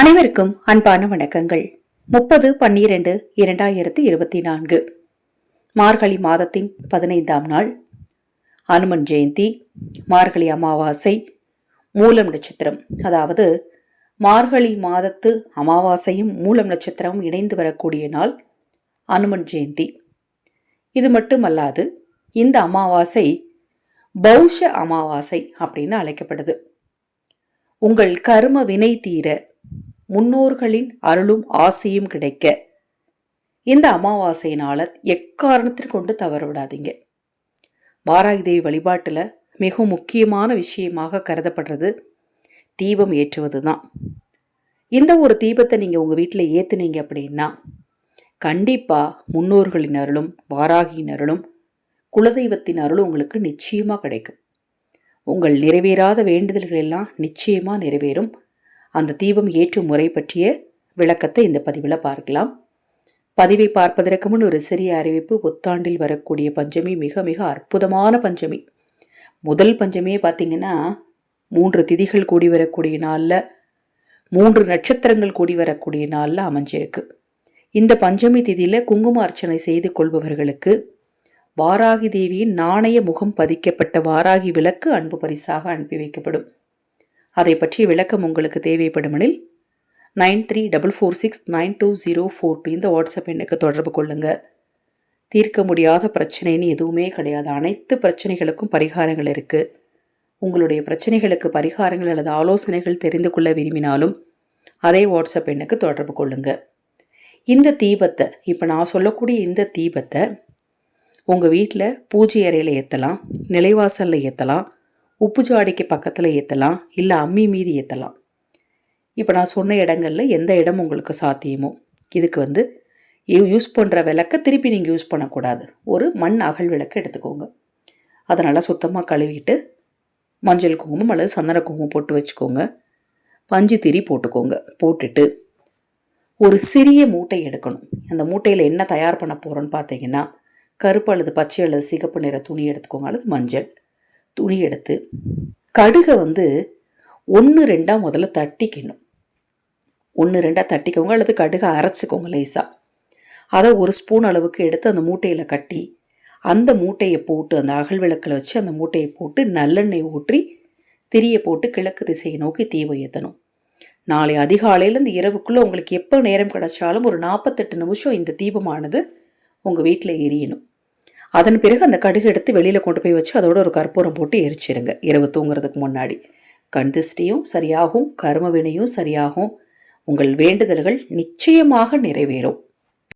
அனைவருக்கும் அன்பான வணக்கங்கள். முப்பது பன்னிரண்டு இரண்டாயிரத்தி இருபத்தி நான்கு. மார்கழி மாதத்தின் பதினைந்தாம் நாள். அனுமன் ஜெயந்தி மார்கழி அமாவாசை மூலம் நட்சத்திரம். அதாவது மார்கழி மாதத்து அமாவாசையும் மூலம் நட்சத்திரமும் இணைந்து வரக்கூடிய நாள் அனுமன் ஜெயந்தி. இது மட்டுமல்லாது இந்த அமாவாசை பௌஷ அமாவாசை அப்படின்னு அழைக்கப்படுது உங்கள் கரும வினை தீர முன்னோர்களின் அருளும் ஆசையும் கிடைக்க. இந்த அமாவாசையினால எக்காரணத்திற்கு கொண்டு தவற விடாதீங்க. வாராகி தேவி வழிபாட்டில் மிக முக்கியமான விஷயமாக கருதப்படுறது தீபம் ஏற்றுவது தான் இந்த ஒரு தீபத்தை நீங்கள் உங்கள் வீட்டில் ஏற்றுனீங்க அப்படின்னா கண்டிப்பாக முன்னோர்களின் அருளும் வாராகியின் அருளும் குலதெய்வத்தின் அருளும் உங்களுக்கு நிச்சயமாக கிடைக்கும். உங்கள் நிறைவேறாத வேண்டுதல்கள் எல்லாம் நிச்சயமாக நிறைவேறும். அந்த தீபம் ஏற்றும் முறை பற்றிய விளக்கத்தை இந்த பதிவில் பார்க்கலாம். பதிவை பார்ப்பதற்கு முன் ஒரு சிறிய அறிவிப்பு. புத்தாண்டில் வரக்கூடிய பஞ்சமி மிக மிக அற்புதமான பஞ்சமி. முதல் பஞ்சமியே பார்த்தீங்கன்னா மூன்று திதிகள் கூடி வரக்கூடிய நாளில் மூன்று நட்சத்திரங்கள் கூடி வரக்கூடிய நாளில் அமைஞ்சிருக்கு. இந்த பஞ்சமி திதியில் குங்கும அர்ச்சனை செய்து கொள்பவர்களுக்கு வாராகி தேவியின் நாணய முகம் பதிக்கப்பட்ட வாராகி விளக்கு அன்பு பரிசாக அனுப்பி வைக்கப்படும். அதை பற்றிய விளக்கம் உங்களுக்கு தேவைப்படுமெனில் nine three double four six nine two zero four two இந்த வாட்ஸ்அப் எண்ணுக்கு தொடர்பு கொள்ளுங்கள் தீர்க்க முடியாத பிரச்சனைன்னு எதுவுமே கிடையாது. அனைத்து பிரச்சனைகளுக்கும் பரிகாரங்கள் இருக்குது உங்களுடைய பிரச்சனைகளுக்கு பரிகாரங்கள் அல்லது ஆலோசனைகள் தெரிந்து கொள்ள விரும்பினாலும் அதே வாட்ஸ்அப் எண்ணுக்கு தொடர்பு கொள்ளுங்கள் இந்த தீபத்தை இப்போ நான் சொல்லக்கூடிய இந்த தீபத்தை உங்கள் வீட்டில் பூஜை அறையில் ஏற்றலாம் நிலைவாசலில் ஏற்றலாம் உப்பு ஜாடிக்கு பக்கத்தில் ஏற்றலாம் இல்லை அம்மி மீதி ஏற்றலாம் இப்போ நான் சொன்ன இடங்களில் எந்த இடம் உங்களுக்கு சாத்தியமோ? இதுக்கு வந்து யூஸ் பண்ணுற விளக்கை திருப்பி நீங்கள் யூஸ் பண்ணக்கூடாது. ஒரு மண் அகல் விளக்கு எடுத்துக்கோங்க. அதை நல்லா சுத்தமாக கழுவிட்டு மஞ்சள் குங்குமம் அல்லது சந்தன குங்குமம் போட்டு வச்சுக்கோங்க. பஞ்சு திரி போட்டுக்கோங்க. போட்டுட்டு ஒரு சிறிய மூட்டை எடுக்கணும். அந்த மூட்டையில் என்ன தயார் பண்ண போகிறோன்னு பார்த்தீங்கன்னா கருப்பு அல்லது பச்சை அல்லது சிகப்பு நிற துணி எடுத்துக்கோங்க. அல்லது மஞ்சள். துணி எடுத்து கடுகை வந்து ஒன்று ரெண்டாக முதல்ல தட்டிக்கணும். ஒன்று ரெண்டாக தட்டிக்கோங்க அல்லது கடுகை அரைச்சிக்கோங்க லேசாக அதை ஒரு ஸ்பூன் அளவுக்கு எடுத்து அந்த மூட்டையில் கட்டி அந்த மூட்டையை போட்டு அந்த அகல் விளக்கில் வச்சு அந்த மூட்டையை போட்டு நல்லெண்ணெய் ஊற்றி திரியை போட்டு கிழக்கு திசையை நோக்கி தீவை ஏற்றணும் நாளை அதிகாலையிலேருந்து இரவுக்குள்ளே உங்களுக்கு எப்போ நேரம் கிடைச்சாலும் ஒரு நாற்பத்தெட்டு நிமிஷம் இந்த தீபமானது உங்கள் வீட்டில் எரியணும். அதன் பிறகு அந்த கடுகு எடுத்து வெளியில் கொண்டு போய் வச்சு அதோட ஒரு கற்பூரம் போட்டு எரிச்சிருங்க. இரவு தூங்குறதுக்கு முன்னாடி. கண் திருஷ்டியும் சரியாகும் கர்ம வினையும் சரியாகும். உங்கள் வேண்டுதல்கள் நிச்சயமாக நிறைவேறும்.